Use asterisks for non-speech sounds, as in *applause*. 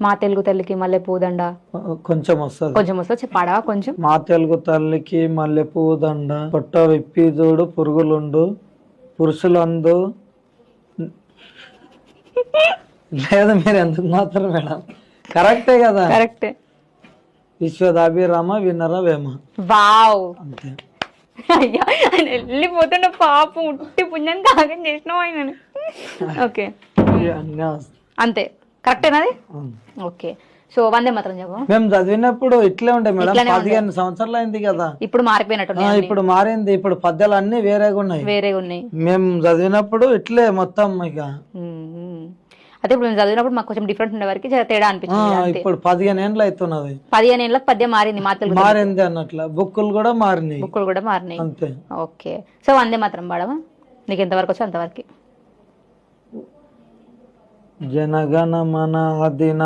మా తెలుగు తల్లికి మల్లె పూదండ కొంచెం వస్తుంది. కొంచెం వస్తా చెప్పి పాడవా కొంచెం. మా తెలుగు తల్లికి మల్లెపూ దండ పొట్ట విప్పి చూడు పురుగులుండు. పురుషులందు. లేదు మీరు ఎందుకు మాత్రం మేడం? కరెక్టే కదా? కరెక్ట్. విశ్వదాభిరామ వినర వేమ. వావ్. అంతే. అయ్యా ఆయన వెళ్ళిపోతుండే పాపం. ఉట్టి పుణ్యాన్ని కాగం చేసినావు ఆయన. *laughs* ఓకే. అంతే. కరెక్టేనా అది? అవును. ఓకే. సో వందే మాత్రం చెప్పు. మేము చదివినప్పుడు ఇట్లే ఉండే మేడం. పదిహేను సంవత్సరాలు అయింది కదా. ఇప్పుడు మారిపోయినట్టు ఇప్పుడు మారింది. ఇప్పుడు పద్యాలు అన్ని వేరేగా ఉన్నాయి. వేరే ఉన్నాయి. మేము చదివినప్పుడు ఇట్లే మొత్తం ఇక. అయితే ఇప్పుడు మేము చదివినప్పుడు మాకు కొంచెం డిఫరెంట్ ఉండే వరకు తేడా అనిపించింది. ఇప్పుడు పదిహేను ఏండ్లు అవుతున్నది. పదిహేను ఏళ్ళకి పద్యం మారింది మా తెలుగు మారింది. అన్నట్ల. బుక్కులు కూడా మారినాయి. బుక్కులు కూడా మారినాయి. అంతే. ఓకే. సో వందే మాత్రం పాడవా నీకు ఎంతవరకు వచ్చో అంతవరకు? जनगणमन अधिनायक